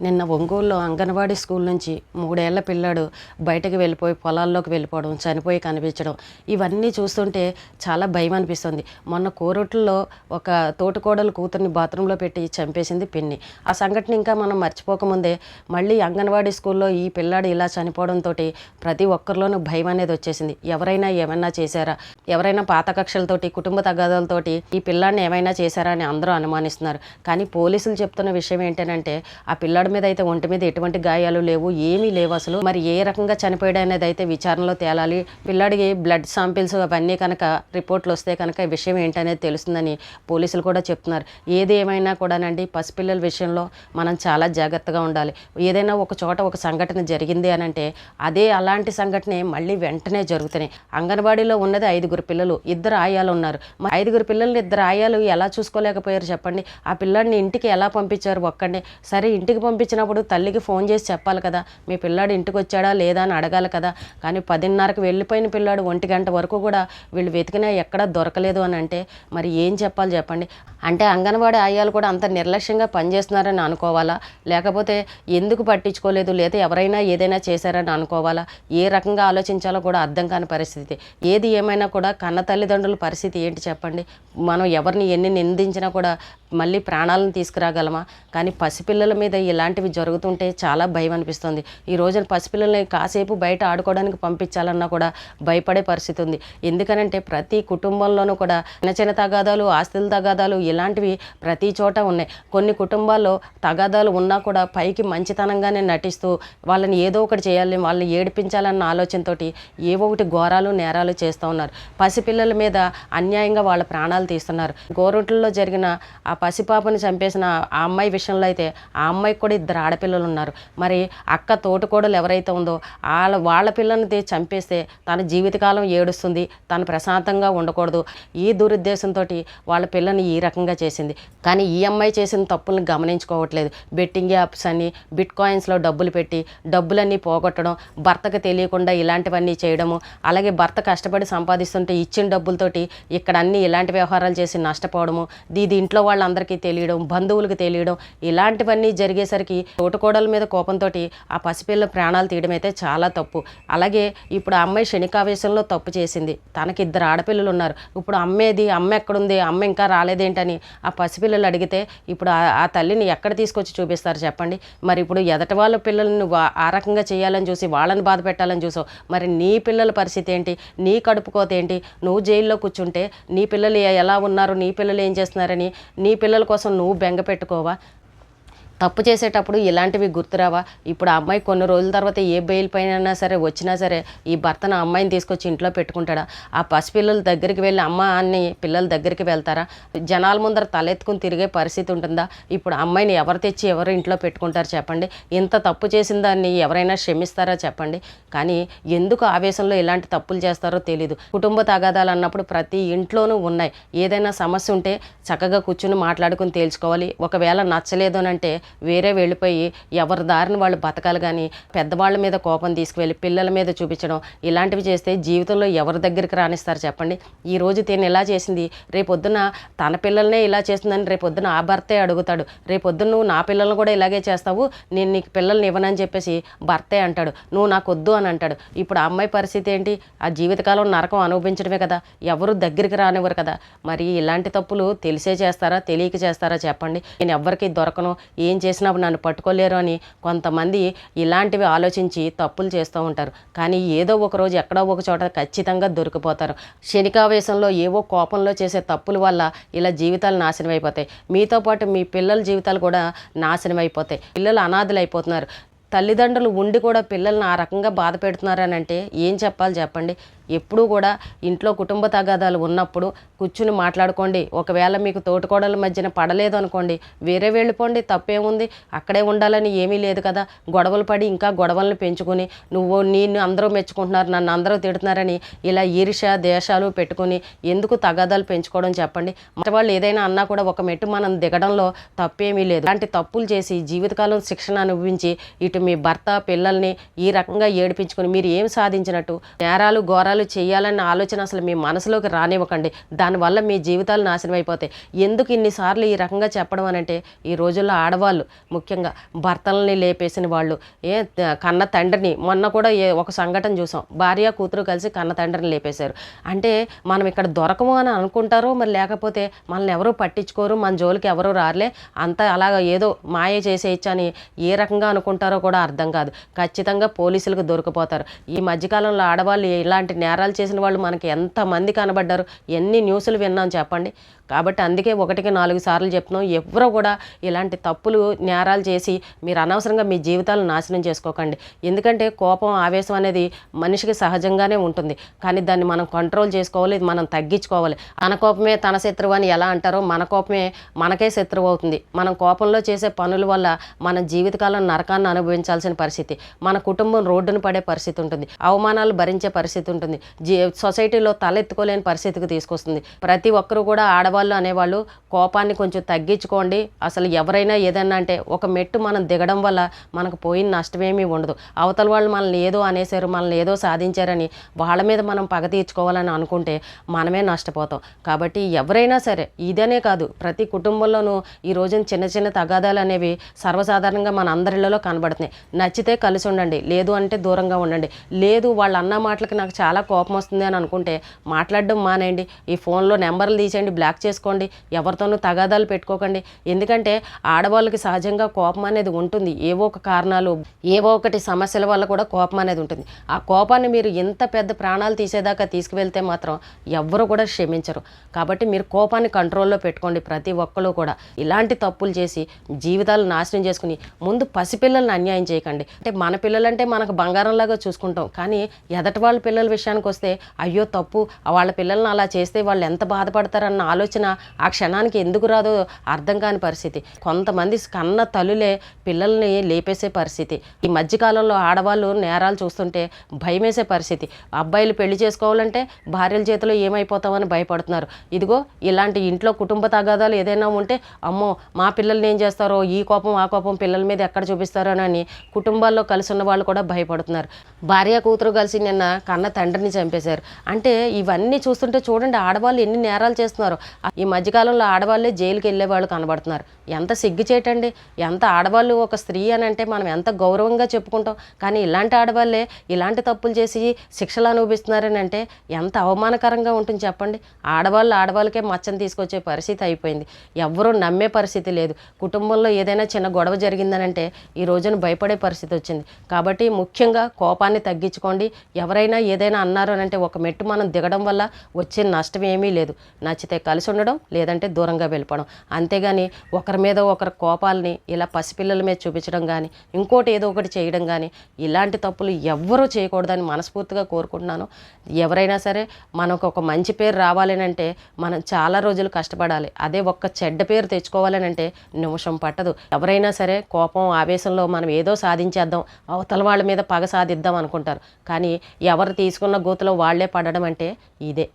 నిన్న ఒంగోలులో అంగన్వాడీ స్కూల్ నుంచి మూడేళ్ళ పిల్లాడు బయటకు వెళ్ళిపోయి పొలాల్లోకి వెళ్ళిపోవడం చనిపోయి కనిపించడం ఇవన్నీ చూస్తుంటే చాలా భయం అనిపిస్తుంది. మొన్న కోరొట్లలో ఒక తోటకోడలు కూతుర్ని బాత్రూంలో పెట్టి చంపేసింది పిన్ని. ఆ సంఘటన ఇంకా మనం మర్చిపోకముందే మళ్ళీ అంగన్వాడీ స్కూల్లో ఈ పిల్లాడు ఇలా చనిపోవడంతో ప్రతి ఒక్కరిలోనూ భయం అనేది వచ్చేసింది. ఎవరైనా ఏమైనా చేశారా? ఎవరైనా పాత కక్షలతోటి కుటుంబ తగాదాలతోటి ఈ పిల్లాడిని ఏమైనా చేశారా అని అందరూ అనుమానిస్తున్నారు. కానీ పోలీసులు చెప్తున్న విషయం ఏంటంటే ఆ పిల్లాడు మీద అయితే ఒంటి మీద ఎటువంటి గాయాలు లేవు ఏమీ లేవు అసలు. మరి ఏ రకంగా చనిపోయాడు అనేది అయితే విచారణలో తేలాలి. పిల్లాడికి బ్లడ్ సాంపిల్స్ అవన్నీ కనుక రిపోర్ట్లు వస్తే కనుక ఈ విషయం ఏంటనేది తెలుస్తుందని పోలీసులు కూడా చెప్తున్నారు. ఏది ఏమైనా కూడానండి పసిపిల్లల విషయంలో మనం చాలా జాగ్రత్తగా ఉండాలి. ఏదైనా ఒక చోట ఒక సంఘటన జరిగింది అని అంటే అదే అలాంటి సంఘటన మళ్ళీ వెంటనే జరుగుతున్నాయి. అంగన్వాడీలో ఉన్నది ఐదుగురు పిల్లలు ఇద్దరు ఆయాలు ఉన్నారు. మరి ఐదుగురు పిల్లల్ని ఇద్దరు ఆయాలు ఎలా చూసుకోలేకపోయారు చెప్పండి. ఆ పిల్లాడిని ఇంటికి ఎలా పంపించారు ఒక్కడిని? సరే ఇంటికి పంపించినప్పుడు తల్లికి ఫోన్ చేసి చెప్పాలి కదా మీ పిల్లాడు ఇంటికి వచ్చాడా లేదా అని అడగాలి కదా కానీ పదిన్నరకు వెళ్ళిపోయిన పిల్లాడు ఒంటి గంట వరకు కూడా వీళ్ళు వెతికినా ఎక్కడా దొరకలేదు అని అంటే మరి ఏం చెప్పాలి చెప్పండి. అంటే అంగన్వాడీ ఆయాలు కూడా అంత నిర్లక్ష్యంగా పనిచేస్తున్నారని అనుకోవాలా? లేకపోతే ఎందుకు పట్టించుకోలేదు? లేదా ఎవరైనా ఏదైనా చేశారని అనుకోవాలా? ఏ రకంగా ఆలోచించాలో కూడా అర్థం కాని పరిస్థితి. ఏది ఏమైనా కూడా కన్న తల్లిదండ్రుల పరిస్థితి ఏంటి చెప్పండి? మనం ఎవరిని ఎన్ని నిందించినా కూడా మళ్ళీ ప్రాణాలను తీసుకురాగలమా? కానీ పసిపిల్లల మీద ఇలాంటివి జరుగుతుంటే చాలా భయం అనిపిస్తుంది. ఈ రోజున పసిపిల్లల్ని కాసేపు బయట ఆడుకోవడానికి పంపించాలన్నా కూడా భయపడే పరిస్థితి ఉంది. ఎందుకనంటే ప్రతి కుటుంబంలోనూ కూడా చిన్న చిన్న తగాదాలు ఆస్తుల తగాదాలు ఇలాంటివి ప్రతి చోట ఉన్నాయి. కొన్ని కుటుంబాల్లో తగాదాలు ఉన్నా కూడా పైకి మంచితనంగానే నటిస్తూ వాళ్ళని ఏదో ఒకటి చేయాలి వాళ్ళని ఏడిపించాలన్న ఆలోచనతోటి ఏవో ఒకటి ఘోరాలు నేరాలు చేస్తూ ఉన్నారు. పసిపిల్లల మీద అన్యాయంగా వాళ్ళ ప్రాణాలు తీస్తున్నారు. గోరుంట్లలో జరిగిన ఆ పసిపాపని చంపేసిన ఆ అమ్మాయి విషయంలో అయితే ఆ అమ్మాయికి కూడా ఇద్దరు ఆడపిల్లలు ఉన్నారు. మరి అక్క తోటికోడలు ఎవరైతే ఉందో వాళ్ళ వాళ్ళ పిల్లల్ని చంపేస్తే తన జీవితకాలం ఏడుస్తుంది తను ప్రశాంతంగా ఉండకూడదు. ఈ దురుద్దేశంతో వాళ్ళ పిల్లని ఈ రకంగా చేసింది. కానీ ఈ అమ్మాయి చేసిన తప్పులను గమనించుకోవట్లేదు. బెట్టింగ్ యాప్స్ అని బిట్ కాయిన్స్లో డబ్బులు పెట్టి డబ్బులన్నీ పోగొట్టడం భర్తకు తెలియకుండా ఇలాంటివన్నీ చేయడము అలాగే భర్త కష్టపడి సంపాదిస్తుంటే ఇచ్చిన డబ్బులతోటి ఇక్కడ అన్ని ఇలాంటి వ్యవహారాలు చేసి నష్టపోవడము ఇది ఇంట్లో వాళ్ళందరికీ తెలియడం బంధువులకు తెలియడం ఇలాంటివన్నీ జరిగేసరికి తోటకోడల మీద కోపంతో ఆ పసిపిల్ల ప్రాణాలు తీయడం అయితే చాలా తప్పు. అలాగే ఇప్పుడు ఆ అమ్మాయి క్షణికావేశంలో తప్పు చేసింది. తనకి ఇద్దరు ఆడపిల్లలు ఉన్నారు. ఇప్పుడు అమ్మేది అమ్మ ఎక్కడుంది అమ్మ ఇంకా రాలేదేంటని ఆ పసిపిల్లలు అడిగితే ఇప్పుడు ఆ- తల్లిని ఎక్కడ తీసుకొచ్చి చూపిస్తారు చెప్పండి? మరి ఇప్పుడు ఎదటి వాళ్ళ పిల్లల్ని ఆ రకంగా చేయాలని చూసి వాళ్ళని బాధ పెట్టాలని చూసావు. మరి నీ పిల్లల పరిస్థితి ఏంటి? నీ కడుపుకోత ఏంటి? నువ్వు జైల్లో కూర్చుంటే నీ పిల్లలు ఎలా ఉన్నారు? నీ పిల్లలు ఏం చేస్తున్నారని నీ పిల్లల కోసం నువ్వు బెంగ పెట్టుకోవా? తప్పు చేసేటప్పుడు ఇలాంటివి గుర్తురావా? ఇప్పుడు ఆ అమ్మాయి కొన్ని రోజుల తర్వాత ఏ బెయిల్ పైన సరే వచ్చినా సరే ఈ భర్తను అమ్మాయిని తీసుకొచ్చి ఇంట్లో పెట్టుకుంటాడా? ఆ పసిపిల్లల దగ్గరికి వెళ్ళి అమ్మ అన్ని పిల్లల దగ్గరికి వెళ్తారా? జనాల ముందర తలెత్తుకుని తిరిగే పరిస్థితి ఉంటుందా? ఇప్పుడు అమ్మాయిని ఎవరు తెచ్చి ఎవరు ఇంట్లో పెట్టుకుంటారు చెప్పండి. ఇంత తప్పు చేసిన దాన్ని ఎవరైనా క్షమిస్తారా చెప్పండి? కానీ ఎందుకు ఆవేశంలో ఇలాంటి తప్పులు చేస్తారో తెలియదు కుటుంబ తగాదాలు అన్నప్పుడు ప్రతి ఇంట్లోనూ ఉన్నాయి. ఏదైనా సమస్య ఉంటే చక్కగా కూర్చుని మాట్లాడుకుని తేల్చుకోవాలి. ఒకవేళ నచ్చలేదు అని అంటే వేరే వెళ్ళిపోయి ఎవరి దారిని వాళ్ళు బతకాలి కానీ పెద్దవాళ్ళ మీద కోపం తీసుకువెళ్ళి పిల్లల మీద చూపించడం ఇలాంటివి చేస్తే జీవితంలో ఎవరి దగ్గరికి రాణిస్తారు చెప్పండి? ఈ రోజు తిని ఇలా చేసింది రేపొద్దున తన పిల్లల్నే ఇలా చేస్తుందని రేపొద్దున ఆ భర్తే అడుగుతాడు. రేపొద్దున నువ్వు నా పిల్లల్ని కూడా ఇలాగే చేస్తావు నేను నీకు పిల్లల్ని ఇవ్వనని చెప్పేసి భర్తే అంటాడు. నువ్వు నాకు వద్దు అని అంటాడు. ఇప్పుడు ఆ అమ్మాయి పరిస్థితి ఏంటి? ఆ జీవితకాలం నరకం అనుభవించడమే కదా. ఎవరు దగ్గరికి రానివ్వరు కదా. మరి ఇలాంటి తప్పులు తెలిసే చేస్తారా? తెలియక చేస్తారా చెప్పండి? నేను ఎవ్వరికి దొరకను. ఏం చేసినప్పుడు నన్ను పట్టుకోలేరు అని కొంతమంది ఇలాంటివి ఆలోచించి తప్పులు చేస్తూ ఉంటారు. కానీ ఏదో ఒక రోజు ఎక్కడో ఒక చోట ఖచ్చితంగా దొరికిపోతారు. శనికావేశంలో ఏవో కోపంలో చేసే తప్పుల వల్ల ఇలా జీవితాలు నాశనం అయిపోతాయి. మీతో పాటు మీ పిల్లల జీవితాలు కూడా నాశనం అయిపోతాయి. పిల్లలు అనాథలు అయిపోతున్నారు. తల్లిదండ్రులు ఉండి కూడా పిల్లల్ని ఆ రకంగా బాధ పెడుతున్నారని అంటే ఏం చెప్పాలి చెప్పండి? ఎప్పుడూ కూడా ఇంట్లో కుటుంబ తగాదాలు ఉన్నప్పుడు కూర్చుని మాట్లాడుకోండి. ఒకవేళ మీకు తోటికోడల మధ్యన పడలేదు అనుకోండి వేరే వెళ్ళిపోండి తప్పేముంది? అక్కడే ఉండాలని ఏమీ లేదు కదా. గొడవలు పడి ఇంకా గొడవలను పెంచుకుని నువ్వు నేను అందరూ మెచ్చుకుంటున్నారు నన్ను అందరూ తిడుతున్నారని ఇలా ఈర్ష దేశాలు పెట్టుకుని ఎందుకు తగాదాలు పెంచుకోవడం చెప్పండి. మన వాళ్ళు ఏదైనా అన్నా కూడా ఒక మెట్టు మనం దిగడంలో తప్పేమీ లేదు. అలాంటి తప్పులు చేసి జీవితకాలం శిక్షణ అనుభవించి ఇటు మీ భర్త పిల్లల్ని ఈ రకంగా ఏడిపించుకుని మీరు ఏం సాధించినట్టు? నేరాలు ఘోరాలు నేరాలు చేయాలన్న ఆలోచన అసలు మీ మనసులోకి రానివ్వకండి. దానివల్ల మీ జీవితాలు నాశనం అయిపోతాయి. ఎందుకు ఇన్నిసార్లు ఈ రకంగా చెప్పడం అని అంటే ఈ రోజుల్లో ఆడవాళ్ళు ముఖ్యంగా భర్తలని లేపేసిన వాళ్ళు ఏ కన్న తండ్రిని మొన్న కూడా ఏ ఒక సంఘటన చూసాం. భార్య కూతురు కలిసి కన్న తండ్రిని లేపేశారు. అంటే మనం ఇక్కడ దొరకము అని అనుకుంటారో మరి లేకపోతే మనల్ని ఎవరు పట్టించుకోరు మన జోలికి ఎవరూ రారలే అంతా అలాగ ఏదో మాయ చేసేయచ్చు అని ఏ రకంగా అనుకుంటారో కూడా అర్థం కాదు. ఖచ్చితంగా పోలీసులకు దొరికిపోతారు. ఈ మధ్యకాలంలో ఆడవాళ్ళు ఇలాంటి నేరాలు చేసిన వాళ్ళు మనకి ఎంతమంది కనబడ్డారు? ఎన్ని న్యూస్లు విన్నాం చెప్పండి. కాబట్టి అందుకే ఒకటికి నాలుగు సార్లు చెప్తున్నాం. ఎవరో కూడా ఇలాంటి తప్పులు నేరాలు చేసి మీరు అనవసరంగా మీ జీవితాలను నాశనం చేసుకోకండి. ఎందుకంటే కోపం ఆవేశం అనేది మనిషికి సహజంగానే ఉంటుంది. కానీ దాన్ని మనం కంట్రోల్ చేసుకోవాలి మనం తగ్గించుకోవాలి. తన కోపమే తన శత్రువు అని ఎలా అంటారో మన కోపమే మనకే శత్రువు అవుతుంది. మనం కోపంలో చేసే పనుల వల్ల మన జీవితకాలం నరకాన్ని అనుభవించాల్సిన పరిస్థితి. మన కుటుంబం రోడ్డున పడే పరిస్థితి ఉంటుంది. అవమానాలు భరించే పరిస్థితి ఉంటుంది. జీ సొసైటీలో తలెత్తుకోలేని పరిస్థితికి తీసుకొస్తుంది. ప్రతి ఒక్కరు కూడా ఆడవాళ్ళు అనేవాళ్ళు కోపాన్ని కొంచెం తగ్గించుకోండి. అసలు ఎవరైనా ఏదన్నా అంటే ఒక మెట్టు మనం దిగడం వల్ల మనకు పోయిన నష్టమేమీ ఉండదు. అవతల వాళ్ళు మనల్ని ఏదో అనేసారు మనల్ని ఏదో సాధించారని వాళ్ళ మీద మనం పగ తీర్చుకోవాలని అనుకుంటే మనమే నష్టపోతాం. కాబట్టి ఎవరైనా సరే ఇదనే కాదు ప్రతి కుటుంబంలోనూ ఈ రోజున చిన్న చిన్న తగాదాలు అనేవి సర్వసాధారణంగా మన అందరిలో కనబడుతున్నాయి. నచ్చితే కలిసి ఉండండి లేదు అంటే దూరంగా ఉండండి. లేదు వాళ్ళ అన్న మాటలకి నాకు చాలా కోపం వస్తుంది అని అనుకుంటే మాట్లాడడం మానేయండి. ఈ ఫోన్లో నెంబర్లు తీసేయండి బ్లాక్ చేసుకోండి ఎవరితోనూ తగాదాలు పెట్టుకోకండి. ఎందుకంటే ఆడవాళ్ళకి సహజంగా కోపం అనేది ఉంటుంది. ఏవో ఒక కారణాలు ఏవో ఒకటి సమస్యల వల్ల కూడా కోపం అనేది ఉంటుంది. ఆ కోపాన్ని మీరు ఎంత పెద్ద ప్రాణాలు తీసేదాకా తీసుకువెళ్తే మాత్రం ఎవరు కూడా క్షమించరు. కాబట్టి మీరు కోపాన్ని కంట్రోల్లో పెట్టుకోండి ప్రతి ఒక్కరు కూడా. ఇలాంటి తప్పులు చేసి జీవితాలు నాశనం చేసుకుని ముందు పసిపిల్లల్ని అన్యాయం చేయకండి. అంటే మన పిల్లలంటే మనకు బంగారంలాగా చూసుకుంటాం. కానీ ఎదటి వాళ్ళ పిల్లల విషయం విషయానికి వస్తే అయ్యో తప్పు వాళ్ళ పిల్లల్ని అలా చేస్తే వాళ్ళు ఎంత బాధపడతారన్న ఆలోచన ఆ క్షణానికి ఎందుకు రాదో అర్థం కాని పరిస్థితి. కొంతమంది కన్న తల్లులే పిల్లల్ని లేపేసే పరిస్థితి. ఈ మధ్యకాలంలో ఆడవాళ్ళు నేరాలు చూస్తుంటే భయమేసే పరిస్థితి. అబ్బాయిలు పెళ్ళి చేసుకోవాలంటే భార్యల చేతిలో ఏమైపోతామని భయపడుతున్నారు. ఇదిగో ఇలాంటి ఇంట్లో కుటుంబ తగాదాలు ఏదైనా ఉంటే అమ్మో మా పిల్లల్ని ఏం చేస్తారో ఈ కోపం ఆ కోపం పిల్లల మీద ఎక్కడ చూపిస్తారో అని కుటుంబాల్లో కలిసి ఉన్న వాళ్ళు కూడా భయపడుతున్నారు. భార్య కూతురు కలిసి నిన్న కన్న తండ్రి తండ్రిని చంపేశారు. అంటే ఇవన్నీ చూస్తుంటే చూడండి ఆడవాళ్ళు ఎన్ని నేరాలు చేస్తున్నారు. ఈ మధ్యకాలంలో ఆడవాళ్ళే జైలుకి వెళ్ళే వాళ్ళు కనబడుతున్నారు. ఎంత సిగ్గుచేటండి ఎంత ఆడవాళ్ళు ఒక స్త్రీ అని అంటే మనం ఎంత గౌరవంగా చెప్పుకుంటాం. కానీ ఇలాంటి ఆడవాళ్ళే ఇలాంటి తప్పులు చేసి శిక్షలు అనుభవిస్తున్నారని అంటే ఎంత అవమానకరంగా ఉంటుంది చెప్పండి. ఆడవాళ్ళు ఆడవాళ్ళకే మచ్చని తీసుకొచ్చే పరిస్థితి అయిపోయింది. ఎవరూ నమ్మే పరిస్థితి లేదు. కుటుంబంలో ఏదైనా చిన్న గొడవ జరిగిందనంటే ఈ రోజున భయపడే పరిస్థితి వచ్చింది. కాబట్టి ముఖ్యంగా కోపాన్ని తగ్గించుకోండి. ఎవరైనా ఏదైనా అన్నారు అని అంటే ఒక మెట్టు మనం దిగడం వల్ల వచ్చే నష్టం ఏమీ లేదు. నచ్చితే కలిసి ఉండడం లేదంటే దూరంగా వెళ్ళిపోవడం. అంతేగాని ఒకరి మీద ఒకరి కోపాలని ఇలా పసిపిల్లల మీద చూపించడం కానీ ఇంకోటి ఏదో ఒకటి చేయడం కానీ ఇలాంటి తప్పులు ఎవ్వరూ చేయకూడదని మనస్ఫూర్తిగా కోరుకుంటున్నాను. ఎవరైనా సరే మనకు ఒక మంచి పేరు రావాలని అంటే మనం చాలా రోజులు కష్టపడాలి. అదే ఒక్క చెడ్డ పేరు తెచ్చుకోవాలని అంటే నిమిషం పట్టదు. ఎవరైనా సరే కోపం ఆవేశంలో మనం ఏదో సాధించేద్దాం అవతల వాళ్ళ మీద పగ సాధిద్దాం అనుకుంటారు. కానీ ఎవరు తీసుకున్న గోతులో వాళ్ళే పడడం అంటే ఇదే.